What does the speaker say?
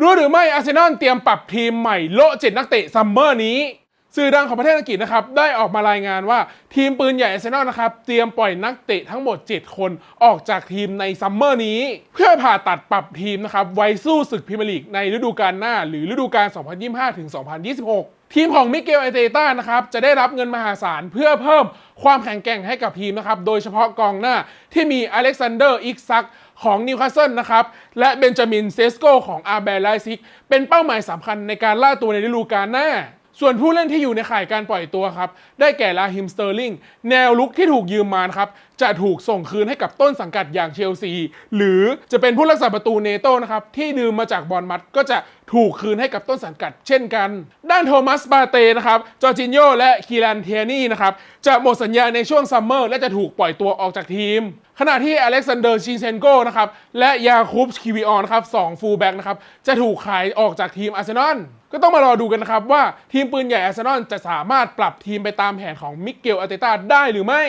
รู้หรือไม่อาร์เซนอลเตรียมปรับทีมใหม่โละเจ็ดนักเตะซัมเมอร์นี้ สื่อดังของประเทศอังกฤษนะครับ ได้ออกมารายงานว่าทีมปืนใหญ่อาร์เซนอลนะครับ เตรียมปล่อยนักเตะทั้งหมด 7 คนออกจากทีมในซัมเมอร์นี้ เพื่อผ่าตัดปรับทีมนะครับไว้สู้ศึกพรีเมียร์ลีกในฤดูกาลหน้า หรือฤดูกาล 2025-2026ทีมของมิเกลไอเตต้านะครับจะได้รับเงินมหาศาลเพื่อเพิ่มความแข็งแกร่งให้กับทีมนะครับ โดยเฉพาะกองหน้าที่มีอเล็กซานเดอร์อิกซัก ของนิวคาสเซิลนะครับ และเบนจามินเซสโกของอาร์เบลไลซิก เป็นเป้าหมายสำคัญในการล่าตัวในฤดูกาลหน้า ส่วนผู้เล่นที่อยู่ในข่ายการปล่อยตัวครับ ได้แก่ลาฮิมสเตอร์ลิงแนวลุกที่ถูกยืมมาครับ จะถูกส่งคืนให้กับต้นสังกัดอย่างเชลซี หรือจะเป็นผู้รักษาประตูเนโต้นะครับ ที่ยืมมาจากบอลมัดก็จะถูกคืนให้กับต้นสังกัดเช่นกัน ด้านโทมัสปาเตนะครับ จอร์จินโยและคีรันเทียนี่นะครับ จะหมดสัญญาในช่วงซัมเมอร์และจะถูกปล่อยตัวออกจากทีม ขณะที่อเล็กซานเดอร์ชินเซนโกนะครับ และยาคูบคิวิออนครับสองฟูลแบ็กนะครับ จะถูกขายออกจากทีมอาร์เซนอล ก็ต้องมารอดูกันนะครับว่าทีมปืนใหญ่อาร์เซนอลจะสามารถปรับทีมไปตามแผนของมิเกลอาร์เตต้าได้หรือไม่